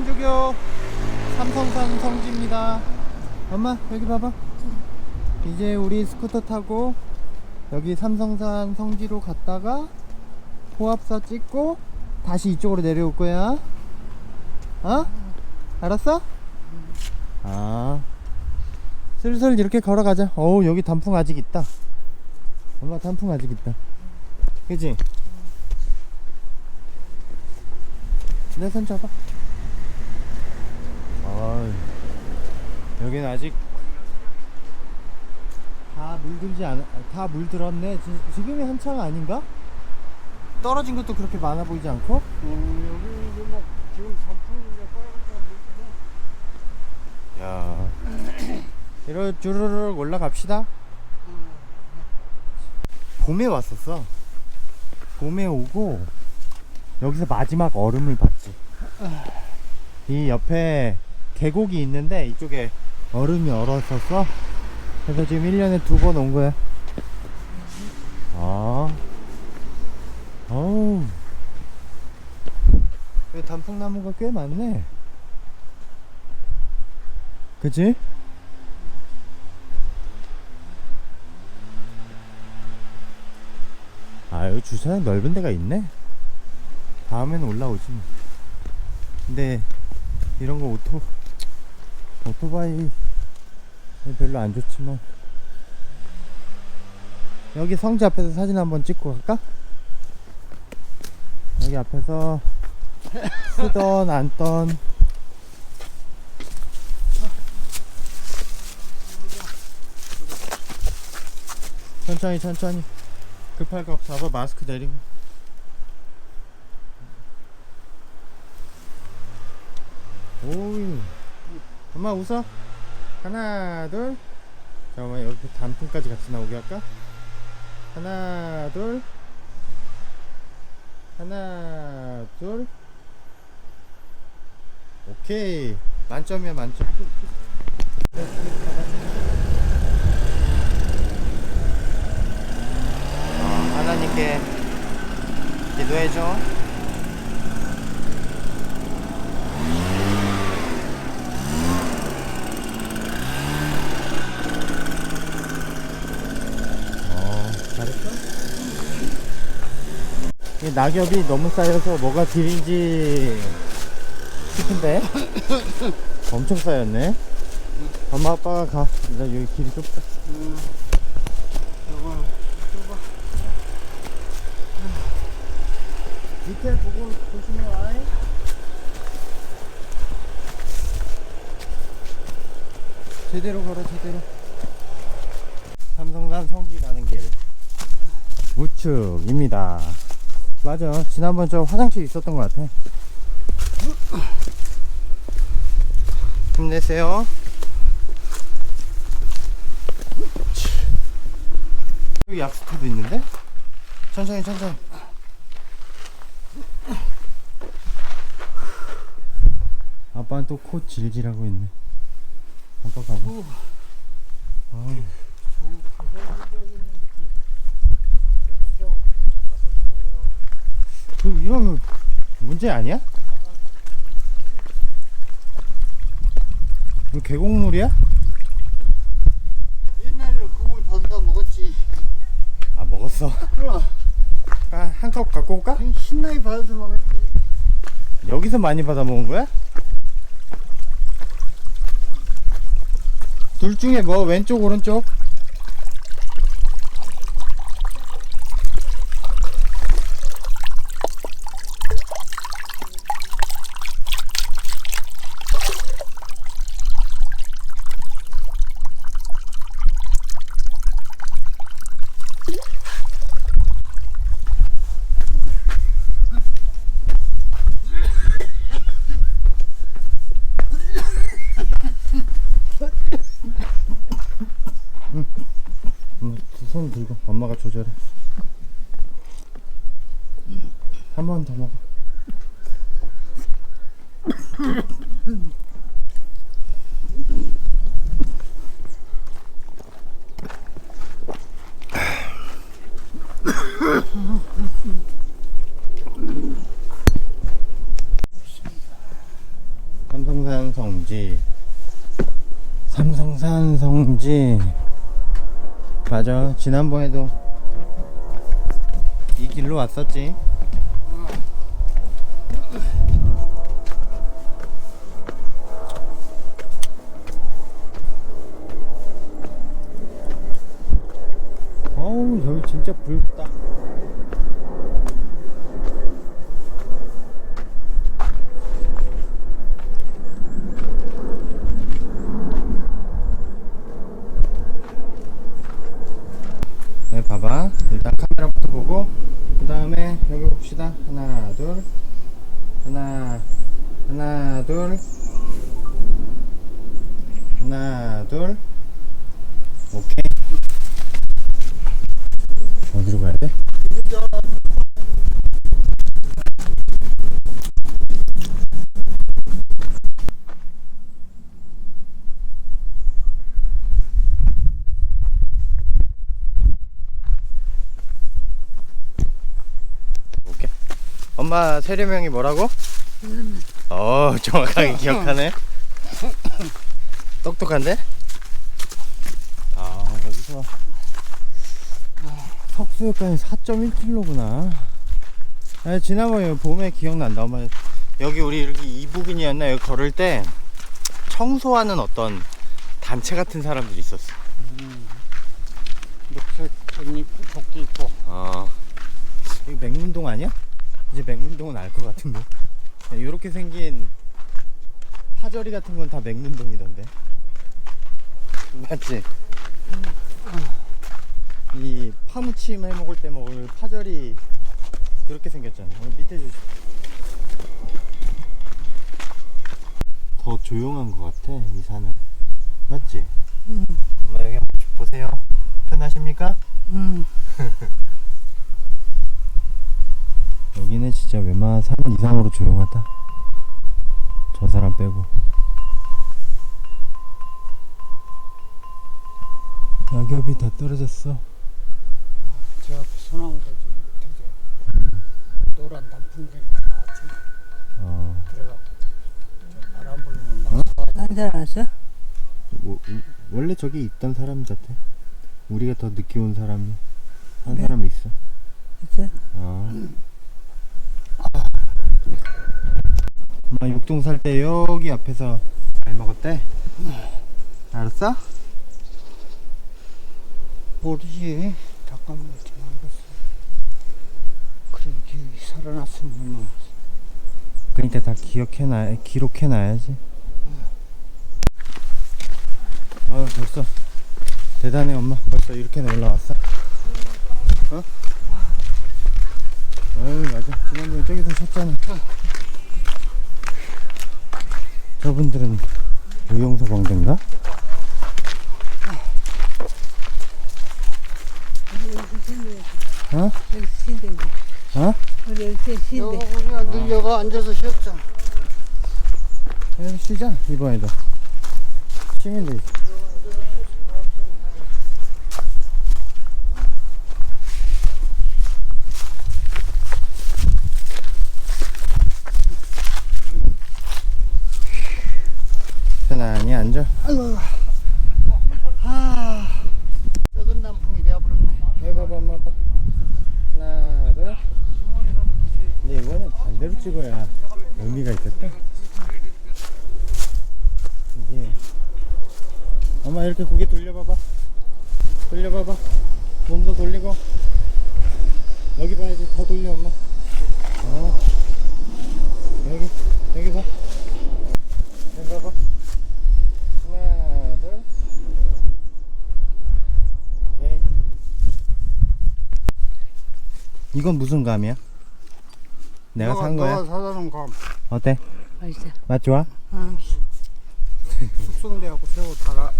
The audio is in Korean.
천주교 삼성산 성지입니다. 엄마 여기 봐봐. 이제 우리 스쿠터 타고 여기 삼성산 성지로 갔다가 호합사 찍고 다시 이쪽으로 내려올 거야. 어? 알았어? 아. 슬슬 이렇게 걸어가자. 어우 여기 단풍 아직 있다. 엄마 단풍 아직 있다. 그지? 내 손 잡아. 어이, 여기는 아직 다 물들지 않, 다 물들었네. 지, 지금이 한창 아닌가? 떨어진 것도 그렇게 많아 보이지 않고? 음, 여기 이제 막 지금 단풍인데 빨간 야, 이러 주르륵 올라갑시다. 봄에 왔었어. 봄에 오고 여기서 마지막 얼음을 봤지. 이 옆에 계곡이 있는데 이쪽에 얼음이 얼었었어. 그래서 지금 1년에 두 번 온 거야. 아, 어우, 여기 단풍나무가 꽤 많네. 그치? 아 여기 주차장 넓은 데가 있네 다음에는 올라오지 뭐. 근데 이런 거 오토 오토바이 별로 안 좋지만 여기 성지 앞에서 사진 한번 찍고 갈까? 여기 앞에서 쓰던 안던 천천히 천천히 급할 거 없어. 아빠 마스크 내리고. 오이. 엄마 웃어. 하나, 둘. 잠깐만, 여기 단풍까지 같이 나오게 할까? 하나, 둘. 하나, 둘. 오케이. 만점이야, 만점. 어, 하나님께 기도해줘. 어, 잘했어? 이 낙엽이 너무 쌓여서 뭐가 길인지 싶은데? 엄청 쌓였네. 엄마 아빠가 가. 나 여기 길이 좁다. 저거 밑에 보고 조심해 와. 제대로 걸어 제대로. 삼성산 성지 가는 길 우측입니다. 맞아. 지난번 저 화장실 있었던 것 같아. 힘내세요. 여기 약수터도 있는데? 천천히 천천히. 아빠는 또 코 질질하고 있네. 아빠 가고. 아, 그 이러면 문제 아니야? 이거 계곡물이야? 옛날에 국물 받아다 먹었지. 아 먹었어. 그럼 아, 한 컵 갖고 올까? 그냥 신나게 받아서 먹었지. 여기서 많이 받아 먹은 거야? 둘 중에 뭐 왼쪽 오른쪽? 음, 두 손 들고 엄마가 조절해. 한 번 더 먹어. 삼성산 성지 삼성산 성지 맞아. 지난번에도 이 길로 왔었지. 어우 여기 진짜 붉다 네 봐봐 일단 카메라부터 보고 그 다음에 봅시다. 하나 둘. 하나 하나 둘. 하나 둘. 오케이. 어디로 가야 돼? 엄마 세례명이 뭐라고? 어 정확하게 기억하네. 똑똑한데? 아 여기서 석수역까지 4.1km구나. 아, 지난번에 봄에 기억난다. 엄마 여기 우리 여기 이북인이었나 여기 걸을 때 청소하는 어떤 단체 같은 사람들이 있었어. 녹색 옷 입고 조끼 입고 아 여기 맹문동 아니야? 이제 맹문동은 알 것 같은데. 이렇게 생긴 파절이 같은 건 다 맹문동이던데. 맞지? 이 파무침 해 먹을 때 먹을 파절이 그렇게 생겼잖아. 오늘 밑에 주시. 더 조용한 것 같아 이 산은. 맞지? 엄마 여기 한번 보세요. 편하십니까? 응 여기는 진짜 웬만한 산 이상으로 조용하다. 저 사람 빼고. 낙엽이 다 떨어졌어. 저 앞에 소나무가 좀 되게 노란 단풍들이 다 지금 어, 들어가고 저 바람 불면 막 한잔 왔어? 뭐, 우- 원래 저기 있던 사람 같아. 우리가 더 늦게 온 사람이 한 네. 사람 있어. 있어? 어. 엄마 육동 살 때 여기 앞에서 잘 먹었대. 알았어? 모르지 잠깐만 어떻게 알겠어 기억이 살아났으면 뭐 그러니까 다 기억해놔, 기록해놔야지. 아 벌써 대단해 엄마. 벌써 이렇게나 올라왔어. 어? 어유 맞아. 지난번에 저기서 샀잖아. 저분들은 의용소 광대인가? 어? 여기. 어? 우리 여기 신대. 여가 우리가 늘 여가 앉아서 쉬었잖아 여기 쉬자 이번에도. 쉬면 되 앉아. 아이고. 아. 적은 단풍이 되어버렸네. 해봐봐 엄마 아빠 하나 둘. 근데 이거는 반대로 찍어야 의미가 있겠다. 이게. 엄마 이렇게 고개 돌려봐봐. 돌려봐봐. 몸도 돌리고. 여기 봐야지. 더 돌려 엄마. 어. 여기 여기 봐 여기 봐봐 하나 둘 오케이 이건 무슨 감이야? 내가 산 거야? 너가 사다 놓은 감 어때? 맛있어. 맛 좋아? 응. 숙성돼갖고 새우 달아